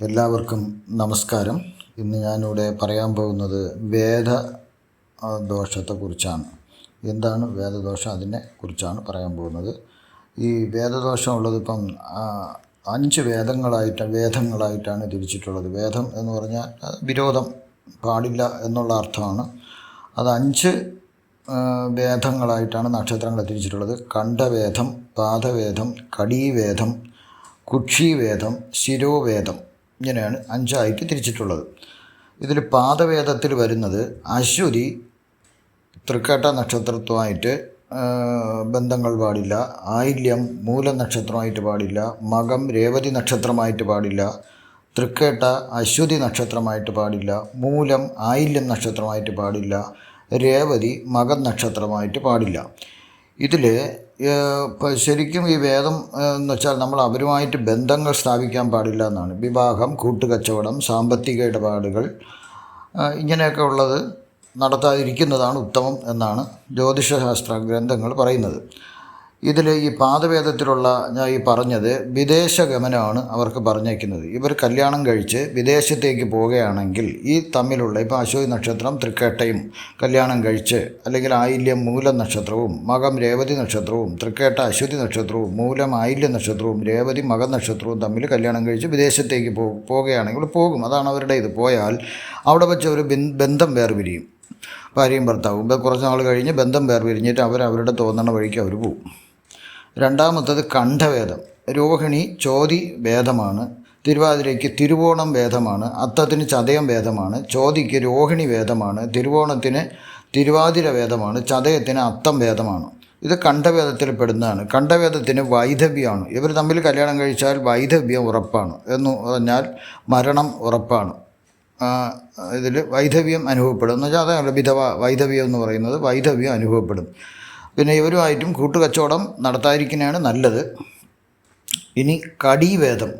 എല്ലാവർക്കും നമസ്കാരം. ഇന്ന് ഞാനിവിടെ പറയാൻ പോകുന്നത് വേദ ദോഷത്തെക്കുറിച്ചാണ്. എന്താണ് വേദദോഷം? അതിനെ കുറിച്ചാണ് പറയാൻ പോകുന്നത്. ഈ വേദദോഷം ഉള്ളതിപ്പം അഞ്ച് വേദങ്ങളായിട്ട് വേദങ്ങളായിട്ടാണ് തിരിച്ചിട്ടുള്ളത്. വേദം എന്ന് പറഞ്ഞാൽ വിരോധം പാടില്ല എന്നുള്ള അർത്ഥമാണ്. അത് അഞ്ച് വേദങ്ങളായിട്ടാണ് നക്ഷത്രങ്ങളെ തിരിച്ചിട്ടുള്ളത്. കണ്ഠവേദം പാദവേദം കടീവേദം കുക്ഷിവേദം ശിരോവേദം. ഇങ്ങനെയാണ് അഞ്ചായിട്ട് തിരിച്ചിട്ടുള്ളത്. ഇതിൽ പാദവേദത്തിൽ വരുന്നത് അശ്വതി തൃക്കേട്ട നക്ഷത്രത്വമായിട്ട് ബന്ധങ്ങൾ പാടില്ല. ആയില്യം മൂല നക്ഷത്രമായിട്ട് പാടില്ല. മകം രേവതി നക്ഷത്രമായിട്ട് പാടില്ല. തൃക്കേട്ട അശ്വതി നക്ഷത്രമായിട്ട് പാടില്ല. മൂലം ആയില്യം നക്ഷത്രമായിട്ട് പാടില്ല. രേവതി മകം നക്ഷത്രമായിട്ട് പാടില്ല. ഇതിൽ ശരിക്കും ഈ വേദം എന്ന് വെച്ചാൽ നമ്മൾ അവരുമായിട്ട് ബന്ധങ്ങൾ സ്ഥാപിക്കാൻ പാടില്ല എന്നാണ്. വിവാഹം കൂട്ടുകച്ചവടം സാമ്പത്തിക ഇടപാടുകൾ ഇങ്ങനെയൊക്കെ ഉള്ളത് നടത്താതിരിക്കുന്നതാണ് ഉത്തമം എന്നാണ് ജ്യോതിഷശാസ്ത്ര ഗ്രന്ഥങ്ങൾ പറയുന്നത്. ഇതിൽ ഈ പാതവേദത്തിലുള്ള ഞാൻ ഈ പറഞ്ഞത് വിദേശ ഗമനമാണ് അവർക്ക് പറഞ്ഞേക്കുന്നത്. ഇവർ കല്യാണം കഴിച്ച് വിദേശത്തേക്ക് പോവുകയാണെങ്കിൽ ഈ തമ്മിലുള്ള ഇപ്പോൾ അശ്വതി നക്ഷത്രം തൃക്കേട്ടയും കല്യാണം കഴിച്ച് അല്ലെങ്കിൽ ആയില്യം മൂല നക്ഷത്രവും മകം രേവതി നക്ഷത്രവും തൃക്കേട്ട അശ്വതി നക്ഷത്രവും മൂലം ആയില്യം നക്ഷത്രവും രേവതി മകം നക്ഷത്രവും തമ്മിൽ കല്യാണം കഴിച്ച് വിദേശത്തേക്ക് പോ പോവുകയാണെങ്കിൽ പോകും. അതാണ് അവരുടെ ഇത്. പോയാൽ അവിടെ വെച്ച് ഒരു ബന്ധം വേർപിരിയും. ഭാര്യയും ഭർത്താവും. കുറച്ച് നാൾ കഴിഞ്ഞ് ബന്ധം വേർപിരിഞ്ഞിട്ട് അവർ അവരുടെ തോന്നണ വഴിക്ക് അവർ പോകും രണ്ടാമത്തത് കണ്ഠവേദം. രോഹിണി ചോതി വേദമാണ്. തിരുവാതിരയ്ക്ക് തിരുവോണം വേദമാണ്. അത്തത്തിന് ചതയം വേദമാണ്. ചോതിക്ക് രോഹിണി വേദമാണ്. തിരുവോണത്തിന് തിരുവാതിര വേദമാണ്. ചതയത്തിന് അത്തം വേദമാണ്. ഇത് കണ്ഠവേദത്തിൽ പെടുന്നതാണ്. കണ്ഠവേദത്തിന് വൈധവ്യമാണ്. ഇവർ തമ്മിൽ കല്യാണം കഴിച്ചാൽ വൈധവ്യം ഉറപ്പാണ്. എന്ന് പറഞ്ഞാൽ മരണം ഉറപ്പാണ്. ഇതിൽ വൈധവ്യം അനുഭവപ്പെടും. എന്ന് വെച്ചാൽ അതാണ് വിധവ വൈധവ്യം എന്ന് പറയുന്നത്. വൈധവ്യം അനുഭവപ്പെടും. പിന്നെ ഇവരുമായിട്ടും കൂട്ടുകച്ചവടം നടത്താതിരിക്കുന്നതാണ് നല്ലത്. ഇനി കടീവേദം.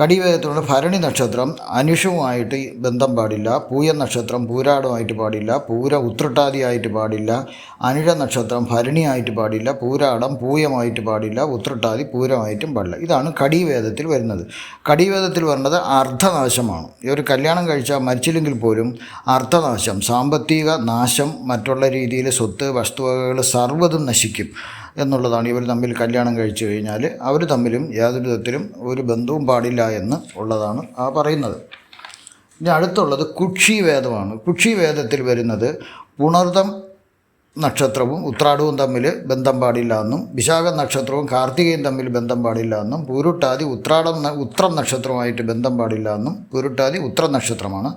കടീവേദത്തിലുള്ള ഭരണി നക്ഷത്രം അനുഷവുമായിട്ട് ബന്ധം പാടില്ല. പൂയ നക്ഷത്രം പൂരാടമായിട്ട് പാടില്ല. പൂര ഉത്രട്ടാതിയായിട്ട് പാടില്ല. അനിഴ നക്ഷത്രം ഭരണിയായിട്ട് പാടില്ല. പൂരാടം പൂയമായിട്ട് പാടില്ല. ഉത്രട്ടാതി പൂരമായിട്ടും പാടില്ല. ഇതാണ് കടിവേദത്തിൽ വരുന്നത്. കടിവേദത്തിൽ വരുന്നത് അർദ്ധനാശമാണ്. ഒരു കല്യാണം കഴിച്ചാൽ മരിച്ചില്ലെങ്കിൽ പോലും അർത്ഥനാശം സാമ്പത്തിക നാശം മറ്റുള്ള രീതിയിൽ സ്വത്ത് വസ്തുവകകൾ സർവതും നശിക്കും. എന്നുള്ളതാണ്. ഇവർ തമ്മിൽ കല്യാണം കഴിച്ചു കഴിഞ്ഞാൽ അവർ തമ്മിലും യാതൊരു വിധത്തിലും ഒരു ബന്ധവും പാടില്ല എന്ന് ഉള്ളതാണ് ആ പറയുന്നത്. ഇനി അടുത്തുള്ളത് കുക്ഷി വേദമാണ്. കുക്ഷി വേദത്തിൽ വരുന്നത് പുണർദം നക്ഷത്രവും ഉത്രാടവും തമ്മിൽ ബന്ധം പാടില്ല എന്നും വിശാഖ നക്ഷത്രവും കാർത്തികയും തമ്മിൽ ബന്ധം പാടില്ല എന്നും പൂരുട്ടാതി ഉത്രാടം ഉത്രം നക്ഷത്രമായിട്ട് ബന്ധം പാടില്ല എന്നും പൂരുട്ടാതി ഉത്രം നക്ഷത്രമാണ്.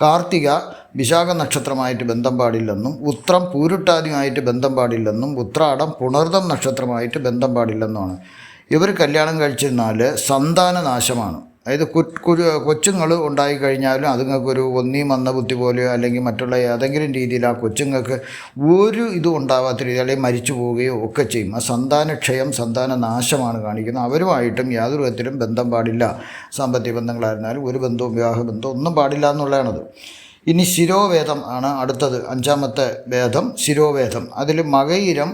കാർത്തിക വിശാഖ നക്ഷത്രമായിട്ട് ബന്ധം പാടില്ലെന്നും ഉത്രം പൂരുട്ടാതിയുമായിട്ട് ബന്ധം പാടില്ലെന്നും ഉത്രാടം പുണർതം നക്ഷത്രമായിട്ട് ബന്ധം പാടില്ലെന്നുമാണ് ഇവർ കല്യാണം കഴിച്ചിരുന്നാൽ സന്താന നാശമാണ് അതായത് കൊച്ചുങ്ങൾ ഉണ്ടായി കഴിഞ്ഞാലും അതുങ്ങൾക്കൊരു ഒന്നീ മന്ന ബുദ്ധി പോലെയോ അല്ലെങ്കിൽ മറ്റുള്ള ഏതെങ്കിലും രീതിയിൽ ആ കൊച്ചുങ്ങൾക്ക് ഒരു ഇതും ഉണ്ടാവാത്ത രീതി അല്ലെങ്കിൽ മരിച്ചു പോവുകയോ ഒക്കെ ചെയ്യും. ആ സന്താനക്ഷയം സന്താന നാശമാണ് കാണിക്കുന്നത്. അവരുമായിട്ടും യാതൊരു വിധത്തിലും ബന്ധം പാടില്ല. സാമ്പത്തിക ബന്ധങ്ങളായിരുന്നാലും ഒരു ബന്ധവും വിവാഹ ബന്ധവും ഒന്നും പാടില്ല എന്നുള്ളതാണത്. ഇനി ശിരോവേദം ആണ് അടുത്തത് അഞ്ചാമത്തെ വേദം ശിരോവേദം. അതിൽ മകയിരം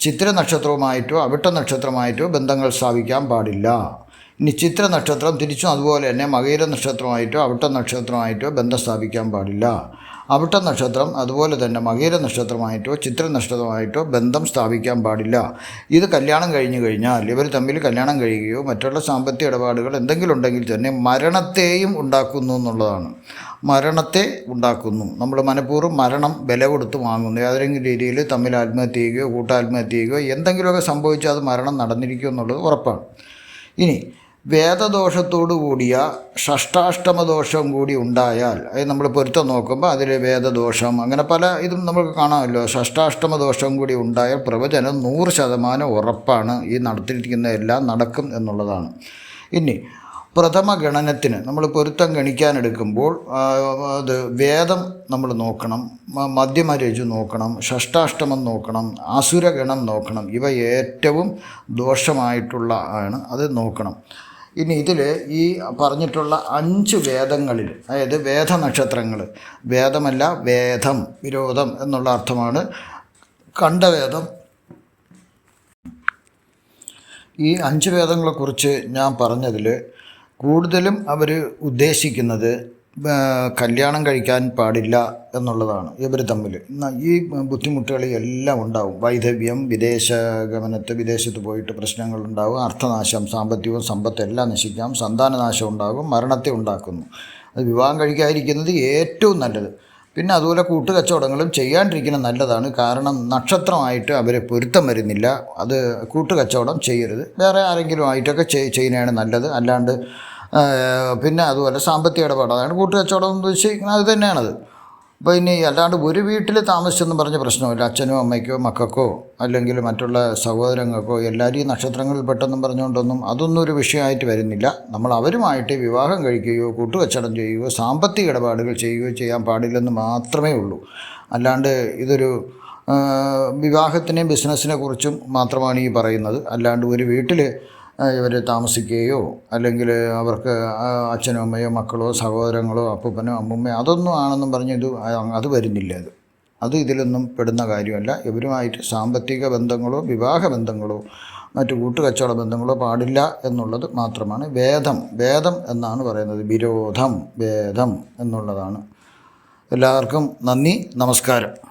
ചിത്ര നക്ഷത്രവുമായിട്ടോ അവിട്ട നക്ഷത്രമായിട്ടോ ബന്ധങ്ങൾ സ്ഥാപിക്കാൻ പാടില്ല. ഇനി ചിത്ര നക്ഷത്രം തിരിച്ചും അതുപോലെ തന്നെ മകൈര നക്ഷത്രമായിട്ടോ അവിട്ട നക്ഷത്രമായിട്ടോ ബന്ധം സ്ഥാപിക്കാൻ പാടില്ല. അവിട്ട നക്ഷത്രം അതുപോലെ തന്നെ മകയിര നക്ഷത്രമായിട്ടോ ചിത്ര നക്ഷത്രമായിട്ടോ ബന്ധം സ്ഥാപിക്കാൻ പാടില്ല. ഇത് കല്യാണം കഴിഞ്ഞു കഴിഞ്ഞാൽ ഇവർ തമ്മിൽ കല്യാണം കഴിയുകയോ മറ്റുള്ള സാമ്പത്തിക ഇടപാടുകൾ എന്തെങ്കിലും ഉണ്ടെങ്കിൽ തന്നെ മരണത്തെയും ഉണ്ടാക്കുന്നു എന്നുള്ളതാണ്. മരണത്തെ ഉണ്ടാക്കുന്നു. നമ്മൾ മനഃപൂർവം മരണം വില കൊടുത്ത് വാങ്ങുന്നു. ഏതെങ്കിലും രീതിയിൽ തമ്മിൽ ആത്മഹത്യ ചെയ്യുകയോ കൂട്ടാത്മഹത്യ ചെയ്യുകയോ എന്തെങ്കിലുമൊക്കെ സംഭവിച്ചാൽ അത് മരണം നടന്നിരിക്കും എന്നുള്ളത് ഉറപ്പാണ്. ഇനി വേദദോഷത്തോടു കൂടിയ ഷഷ്ടാഷ്ടമ ദോഷം കൂടി ഉണ്ടായാൽ അത് നമ്മൾ പൊരുത്തം നോക്കുമ്പോൾ അതിൽ വേദദോഷം അങ്ങനെ പല ഇതും നമുക്ക് കാണാമല്ലോ. ഷഷ്ടാഷ്ടമ ദോഷം കൂടി ഉണ്ടായാൽ പ്രവചനം നൂറ് ശതമാനം ഉറപ്പാണ്. ഈ നടത്തിയിരിക്കുന്ന എല്ലാം നടക്കും എന്നുള്ളതാണ്. ഇനി പ്രഥമ ഗണനത്തിന് നമ്മൾ പൊരുത്തം ഗണിക്കാനെടുക്കുമ്പോൾ അത് വേദം നമ്മൾ നോക്കണം മധ്യമരജു നോക്കണം ഷഷ്ടാഷ്ടമം നോക്കണം അസുരഗണം നോക്കണം. ഇവ ഏറ്റവും ദോഷമായിട്ടുള്ള ആണ് അത് നോക്കണം. ഇനി ഇതിൽ ഈ പറഞ്ഞിട്ടുള്ള അഞ്ച് വേദങ്ങളിൽ അതായത് വേദനക്ഷത്രങ്ങൾ വേദമല്ല വേദം വിരോധം എന്നുള്ള അർത്ഥമാണ് കണ്ടവേദം ഈ അഞ്ച് വേദങ്ങളെക്കുറിച്ച് ഞാൻ പറഞ്ഞതിൽ കൂടുതലും അവർ ഉദ്ദേശിക്കുന്നത് കല്യാണം കഴിക്കാൻ പാടില്ല എന്നുള്ളതാണ് ഇവർ തമ്മിൽ ഈ ബുദ്ധിമുട്ടുകൾ എല്ലാം ഉണ്ടാവും. വൈധവ്യം വിദേശ ഗമനത്ത് വിദേശത്ത് പോയിട്ട് പ്രശ്നങ്ങൾ ഉണ്ടാവും. അർത്ഥനാശം സാമ്പത്തികവും സമ്പത്തും എല്ലാം നശിക്കാം. സന്താനനാശം ഉണ്ടാകും. മരണത്തെ ഉണ്ടാക്കുന്നു. അത് വിവാഹം കഴിക്കാതിരിക്കുന്നത് ഏറ്റവും നല്ലത്. പിന്നെ അതുപോലെ കൂട്ടുകച്ചവടങ്ങളും ചെയ്യാണ്ടിരിക്കുന്നത് നല്ലതാണ്. കാരണം നക്ഷത്രമായിട്ട് അവർ പൊരുത്തം വരുന്നില്ല. അത് കൂട്ടുകച്ചവടം ചെയ്യരുത്. വേറെ ആരെങ്കിലും ആയിട്ടൊക്കെ ചെയ്- ചെയ്യുന്നതാണ് നല്ലത്. അല്ലാണ്ട് പിന്നെ അതുപോലെ സാമ്പത്തിക ഇടപാട്. അതാണ് കൂട്ടുകച്ചവടം എന്ന് ഉദ്ദേശിക്കുന്നത്. അത് തന്നെയാണത്. അപ്പോൾ ഇനി അല്ലാണ്ട് ഒരു വീട്ടിൽ താമസിച്ചെന്ന് പറഞ്ഞ പ്രശ്നമില്ല. അച്ഛനോ അമ്മയ്ക്കോ മക്കൾക്കോ അല്ലെങ്കിൽ മറ്റുള്ള സഹോദരങ്ങൾക്കോ എല്ലാവരും ഈ നക്ഷത്രങ്ങളിൽ പെട്ടെന്നും പറഞ്ഞുകൊണ്ടൊന്നും അതൊന്നും ഒരു വിഷയമായിട്ട് വരുന്നില്ല. നമ്മൾ അവരുമായിട്ട് വിവാഹം കഴിക്കുകയോ കൂട്ടുകച്ചടം ചെയ്യുകയോ സാമ്പത്തിക ഇടപാടുകൾ ചെയ്യുകയോ ചെയ്യാൻ പാടില്ലെന്ന് മാത്രമേ ഉള്ളൂ. അല്ലാണ്ട് ഇതൊരു വിവാഹത്തിനെയും ബിസിനസ്സിനെ കുറിച്ചും മാത്രമാണ് ഈ പറയുന്നത്. അല്ലാണ്ട് ഒരു വീട്ടിൽ ഇവർ താമസിക്കുകയോ അല്ലെങ്കിൽ അവർക്ക് അച്ഛനോ അമ്മയോ മക്കളോ സഹോദരങ്ങളോ അപ്പൂപ്പനോ അമ്മൂമ്മയോ അതൊന്നും ആണെന്നും പറഞ്ഞ് ഇത് അത് വരുന്നില്ല അത്. അത് ഇതിലൊന്നും പെടുന്ന കാര്യമല്ല. ഇവരുമായിട്ട് സാമ്പത്തിക ബന്ധങ്ങളോ വിവാഹ ബന്ധങ്ങളോ മറ്റു കൂട്ടുകച്ചവട ബന്ധങ്ങളോ പാടില്ല എന്നുള്ളത് മാത്രമാണ്. വേദം വേദം എന്നാണ് പറയുന്നത്. വിരോധം വേദം എന്നുള്ളതാണ്. എല്ലാവർക്കും നന്ദി നമസ്കാരം.